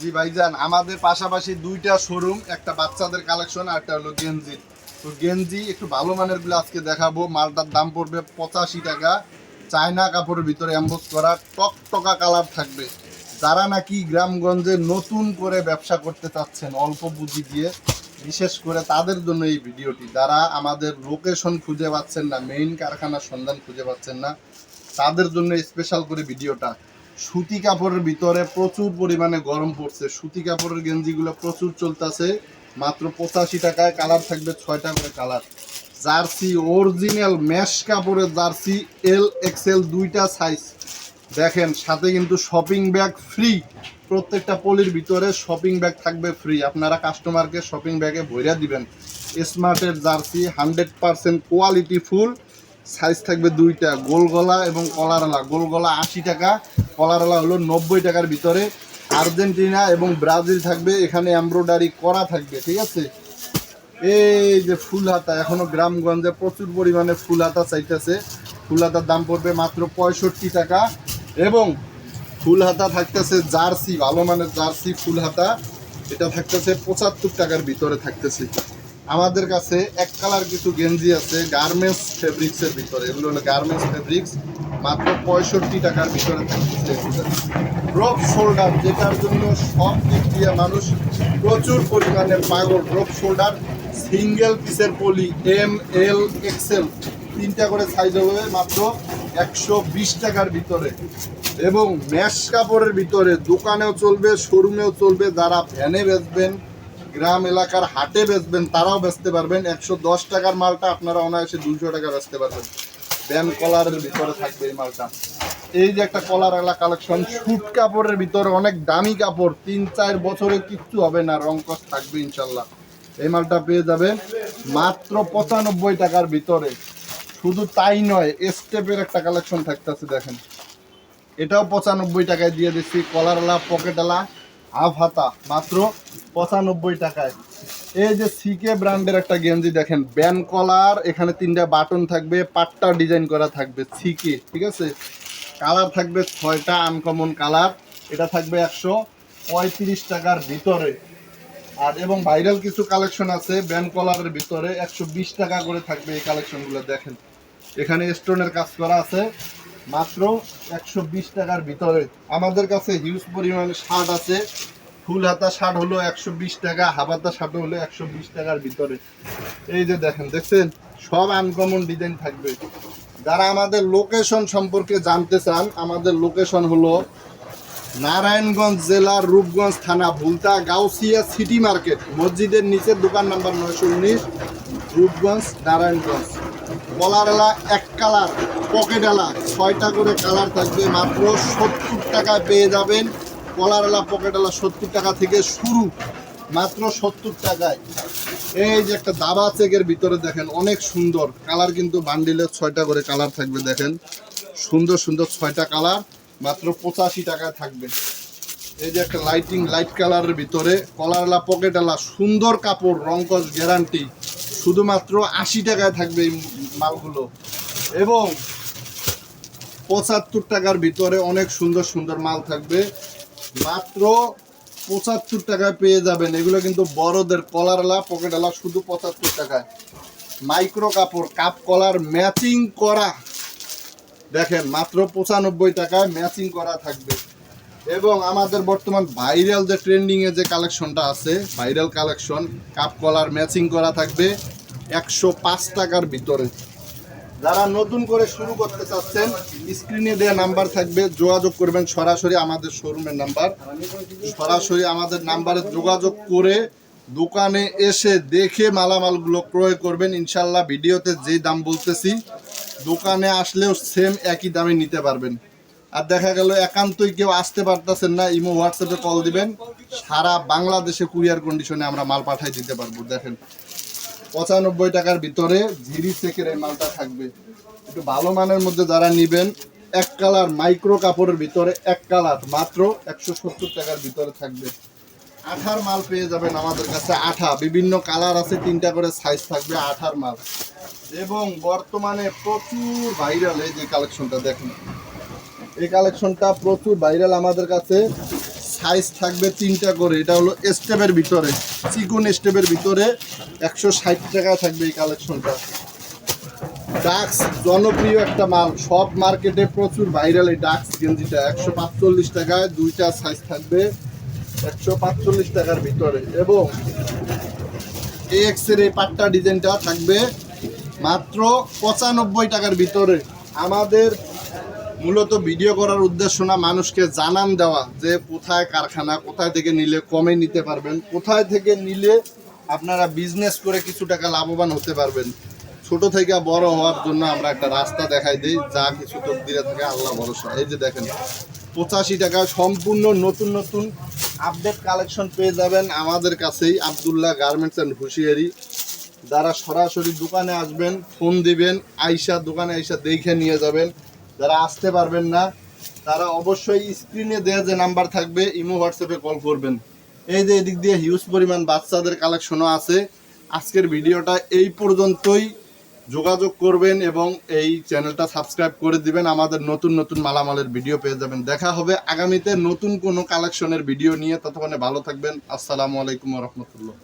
জি ভাইজান, আমাদের পাশাপাশি দুইটা শোরুম একটা বাচ্চাদের কালেকশন আর একটা হলো গেঞ্জি। তো গেঞ্জি একটু ভালো মানেরগুলো আজকে দেখাবো। মালটার দাম পড়বে পঁচাশি টাকা। চায়না কাপড়ের ভিতরে অ্যাম্বোস করা টকটকা কালার থাকবে। যারা নাকি গ্রামগঞ্জে নতুন করে ব্যবসা করতে চাচ্ছেন, অল্প পুঁজি দিয়ে, বিশেষ করে তাদের জন্য এই ভিডিওটি। যারা আমাদের লোকেশন খুঁজে পাচ্ছেন না মেইন কারখানার সন্ধান খুঁজে পাচ্ছেন না, তাদের জন্য স্পেশাল করে ভিডিওটা। সুতি কাপড়ের ভিতরে প্রচুর পরিমাণে গরম পড়ছে। সুতি কাপড়ের গেঞ্জিগুলো প্রচুর চলতেছে। মাত্র পঁচাশি টাকায় কালার থাকবে ছয়টা করে কালার। জার্সি অরিজিনাল ম্যাশ কাপড়ের জার্সি এল এক্সেল দুইটা সাইজ দেখেন, সাথে কিন্তু শপিং ব্যাগ ফ্রি প্রত্যেকটা পলির ভিতরে শপিং ব্যাগ থাকবে ফ্রি আপনারা কাস্টমারকে শপিং ব্যাগে ভইরা দিবেন। স্মার্টের jersey hundred percent quality full size থাকবে দুইটা। গোল গলা এবং কলারওয়ালা গোল গলা আশি টাকা কলারওয়ালা হলো নব্বই টাকার ভিতরে। আর্জেন্টিনা এবং ব্রাজিল থাকবে, এখানে এমব্রয়ডারি করা থাকবে, ঠিক আছে? এই যে ফুল হাতা, এখনও গ্রামগঞ্জে প্রচুর পরিমাণে ফুল হাতা চাইতেছে। ফুল হাতার দাম পড়বে মাত্র পঁয়ষট্টি টাকা এবং ফুল হাতা থাকতেছে জার্সি, ভালো মানের জার্সি ফুল হাতা। এটা থাকতেছে পঁচাত্তর টাকার ভিতরে থাকতেছে। আমাদের কাছে এক কালার কিছু গেঞ্জি আছে, গার্মেন্টস ফেব্রিক্সের ভিতরে। এগুলো হলো গার্মেন্টস ফেব্রিক্স মাত্র পঁয়ষট্টি টাকার ভিতরে ড্রপ শোল্ডার, যেটার জন্য সব দিক দিয়ে মানুষ প্রচুর পরিমাণে পাগল। ড্রপ শোল্ডার সিঙ্গেল পিসের পলি এম এল এক্সেল তিনটা করে সাইজ হবে মাত্র একশো বিশ টাকার ভিতরে। এবং ম্যাশ কাপড়ের ভিতরে দোকানেও চলবে শোরুমেও চলবে, যারা ভ্যানে বেচবেন গ্রাম এলাকার হাটে বেচবেন, তারাও বেচতে পারবেন। একশো দশ টাকার মালটা আপনারা অনায়াসে দুশো টাকা বেচতে পারবেন। ব্যান কলারের ভিতরে থাকবে এই মালটা। এই যে একটা কলার এলা কালেকশন শুট কাপড়ের ভিতরে অনেক দামি কাপড়, তিন, চার বছরে কিচ্ছু হবে না, রং কস থাকবে ইনশাল্লাহ। এই মালটা পেয়ে যাবে মাত্র পঁচানব্বই টাকার ভিতরে। শুধু তাই নয়, স্টেপের একটা কালেকশন থাকতেছে, দেখেন। এটাও পঁচানব্বই টাকায় দিয়ে দিচ্ছি কলারওয়ালা পকেটওয়ালা হাতা মাত্র পঁচানব্বই টাকায়। এই যে সিকে ব্র্যান্ডের একটা গেঞ্জি দেখেন, ব্যান কলার, এখানে তিনটা বাটন থাকবে, পাট্টা ডিজাইন করা থাকবে সিকে ঠিক আছে? কালার থাকবে ছয়টা আনকমন কালার, এটা থাকবে একশো পঁয়ত্রিশ টাকার ভিতরে। আর এবং ভাইরাল কিছু কালেকশন আছে, ব্যান কলারের ভিতরে একশো বিশ টাকা করে থাকবে এই কালেকশনগুলো দেখেন। এখানে স্টোনের কাজ করা আছে। মাত্র একশো বিশ টাকার ভিতরে। আমাদের কাছে হিউজ পরিমাণে শার্ট আছে। ফুল হাতা শার্ট হলো একশো বিশ টাকা হাফ হাতা শার্ট হলো একশো বিশ টাকার ভিতরে। এই যে দেখেন, দেখছেন? সব আনকমন ডিজাইন থাকবে। যারা আমাদের লোকেশন সম্পর্কে জানতে চান, আমাদের লোকেশন হলো নারায়ণগঞ্জ জেলার রূপগঞ্জ থানা, ভুলতা গাউসিয়া সিটি মার্কেট। মসজিদের নিচের দোকান নাম্বার নয়শো উনিশ, রূপগঞ্জ, নারায়ণগঞ্জ। কলারওয়ালা এক কালার পকেটওয়ালা ছয়টা করে কালার থাকবে মাত্র সত্তর টাকায় পেয়ে যাবেন। কলারওয়ালা পকেটওয়ালা সত্তর টাকা থেকে শুরু, মাত্র সত্তর টাকায়। এই যে একটা দাবা চেকের ভিতরে দেখেন, অনেক সুন্দর। কালার কিন্তু বান্ডিলের ছয়টা করে কালার থাকবে দেখেন। সুন্দর সুন্দর ছয়টা কালার, মাত্র পঁচাশি টাকায় থাকবে। এই যে একটা লাইটিং, লাইট কালারের ভিতরে কলারলা পকেটওয়ালা সুন্দর কাপড়, রংকস গ্যারান্টি। শুধুমাত্র আশি টাকায় থাকবে এই মালগুলো। এবং পঁচাত্তর টাকার ভিতরে অনেক সুন্দর সুন্দর মাল থাকবে। মাত্র পঁচাত্তর টাকায় পেয়ে যাবেন। এগুলো কিন্তু বড়দের কলারলা পকেটওয়ালা শুধু পঁচাত্তর টাকায়। মাইক্রো কাপড়, কাপ কলার ম্যাচিং করা। দেখেন, মাত্র পঁচানব্বই টাকায় ম্যাচিং করা থাকবে। এবং আমাদের বর্তমান ভাইরাল যে ট্রেন্ডিং এ যে কালেকশনটা আছে, viral collection, cup collar matching করা থাকবে একশো পাঁচ টাকার ভিতরে। যারা নতুন করে শুরু করতে চাচ্ছেন, স্ক্রিনে দেওয়া নাম্বার থাকবে, যোগাযোগ করবেন সরাসরি আমাদের শোরুমের নাম্বার। সরাসরি আমাদের নাম্বারে যোগাযোগ করে দোকানে এসে দেখে মালামালগুলো ক্রয় করবেন। ইনশাল্লাহ ভিডিওতে যে দাম বলতেছি, দোকানে আসলেও সেম একই দামে নিতে পারবেন। আর দেখা গেল, একান্তই কেউ আসতে পারতেছেন না, ইমো, হোয়াটসঅ্যাপে কল দিবেন। সারা বাংলাদেশে কুরিয়ার কন্ডিশনে আমরা মাল পাঠাই দিতে পারব, দেখেন। পঁচানব্বই টাকার ভিতরে ঝিরি চেকের এই মালটা থাকবে। একটু ভালো মানের মধ্যে যারা নিবেন, এক কালার মাইক্রো কাপড়ের ভিতরে এক কালার মাত্র একশো সত্তর টাকার ভিতরে থাকবে। আঠার মাল পেয়ে যাবেন আমাদের কাছে আঠা। বিভিন্ন কালার আছে, তিনটা করে সাইজ থাকবে আঠার মাল। এবং বর্তমানে প্রচুর ভাইরাল এই যে কালেকশনটা দেখুন। এই কালেকশনটা প্রচুর ভাইরাল আমাদের কাছে। সাইজ থাকবে তিনটা করে। এটা হলো স্টেপের ভিতরে, চিকুন স্টেপের ভিতরে একশো ষাট টাকা থাকবে এই কালেকশনটা। ডাক্স জনপ্রিয় একটা মাল, সব মার্কেটে প্রচুর ভাইরাল এই ডাক্স গেঞ্জিটা। একশো পাঁচচল্লিশ টাকায় দুইটা সাইজ থাকবে, একশো পাঁচচল্লিশ টাকার ভিতরে। এবং এক্সের এই পাট্টা ডিজাইনটা থাকবে মাত্র পঁচানব্বই টাকার ভিতরে। আমাদের মূলত ভিডিও করার উদ্দেশ্য না, মানুষকে জানান দেওয়া যে কোথায় কারখানা, কোথায় থেকে নিলে কমে নিতে পারবেন, কোথায় থেকে নিলে আপনারা বিজনেস করে কিছু টাকা লাভবান হতে পারবেন। ছোট থেকে বড় হওয়ার জন্য আমরা একটা রাস্তা দেখাই দিই, যা কিছু তকদিরে থাকে, আল্লাহ ভরসা। এই যে দেখেন, পঁচাশি টাকা সম্পূর্ণ নতুন নতুন আপডেট কালেকশন পেয়ে যাবেন আমাদের কাছেই, আবদুল্লাহ গার্মেন্টস অ্যান্ড হুঁশিয়ারি। যারা সরাসরি দোকানে আসবেন ফোন দিবেন, আইসা দোকানে আইসা দেখে নিয়ে যাবেন। যারা আসতে পারবেন না, তারা অবশ্যই স্ক্রিনে দেওয়া যে নাম্বার থাকবে, ইমো হোয়াটসঅ্যাপে কল করবেন। এই যে এদিক দিয়ে হিউজ পরিমাণ বাচ্চাদের কালেকশনও আছে। আজকের ভিডিওটা এই পর্যন্তই। যোগাযোগ করবেন এবং এই চ্যানেলটা সাবস্ক্রাইব করে দিবেন। আমাদের নতুন নতুন মালামালের ভিডিও পেয়ে যাবেন। দেখা হবে আগামীতে নতুন কোনো কালেকশনের ভিডিও নিয়ে। ততক্ষণে ভালো থাকবেন। আসসালামু আলাইকুম রহমতুল্লাহ।